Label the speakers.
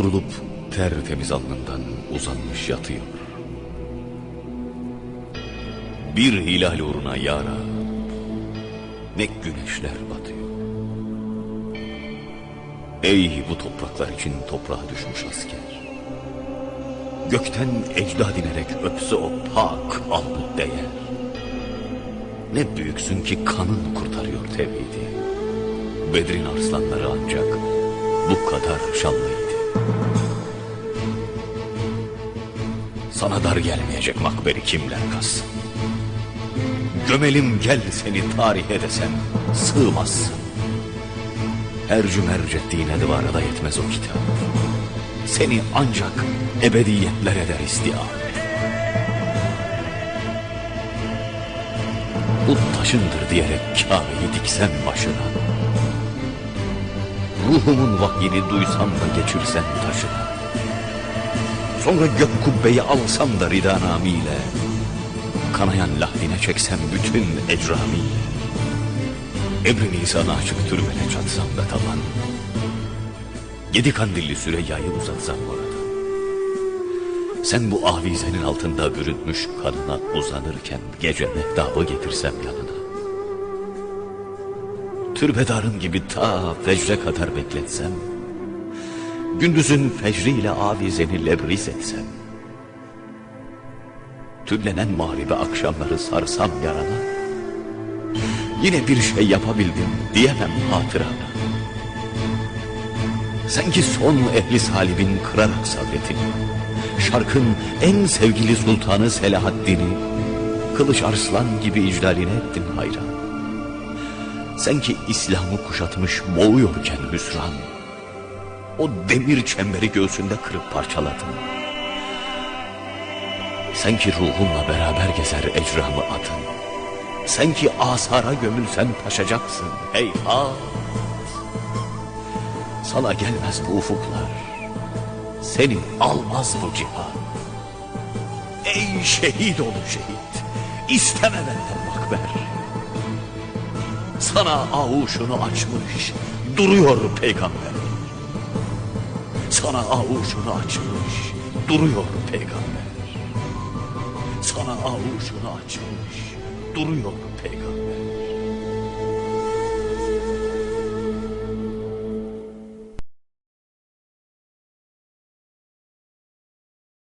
Speaker 1: Vurulup tertemiz alnından uzanmış yatıyor. Bir hilal uğruna yara, ne güneşler batıyor. Ey bu topraklar için toprağa düşmüş asker. Gökten ecdad inerek öpse o pak alnı değer. Ne büyüksün ki kanın kurtarıyor tevhidi. Bedrin arslanları ancak bu kadar şanlıydı. Sana dar gelmeyecek makberi kimler kazsın? Gömelim gel seni tarihe desem sığmazsın. Her cümerc ettiğine duvara da yetmez o kitap. Seni ancak ebediyetler eder istiam. Bu taşındır diyerek Kabe'yi diksem başına. Ruhumun vahyini duysam da geçirsem taşına. Sonra gök kubbeyi alsam da ridanamiyle. Kanayan lahdine çeksem bütün ecramiyle. Emri Nisan'a açık türbene çatsam da taban. Yedi kandilli Süreyya'yı uzatsam orada. Sen bu avizenin altında bürünmüş kanına uzanırken gece mehtabı getirsem yanına. Türbedarın gibi ta fecre kadar bekletsem. Gündüzün fecriyle avizeni lebriz etsem. Tüllenen mağribe akşamları sarsam yarana. Yine bir şey yapabildim diyemem hatırana. Sen ki son ehli salibin kırarak sabretini, şarkın en sevgili sultanı Selahaddin'i, kılıç arslan gibi iclaline ettin hayran. Sen ki İslam'ı kuşatmış boğuyorken hüsran, o demir çemberi göğsünde kırıp parçaladın. Sen ki ruhunla beraber gezer ecramı atın. Sen ki asara gömülsen taşacaksın heyhat. Sana gelmez bu ufuklar. Seni almaz bu cihan. Ey şehit olu şehit. İsteme benden makber. Sana avuşunu açmış duruyor peygamber. Sana avuşunu açmış duruyor peygamber. Sana avuşunu açmış duruyor peygamber.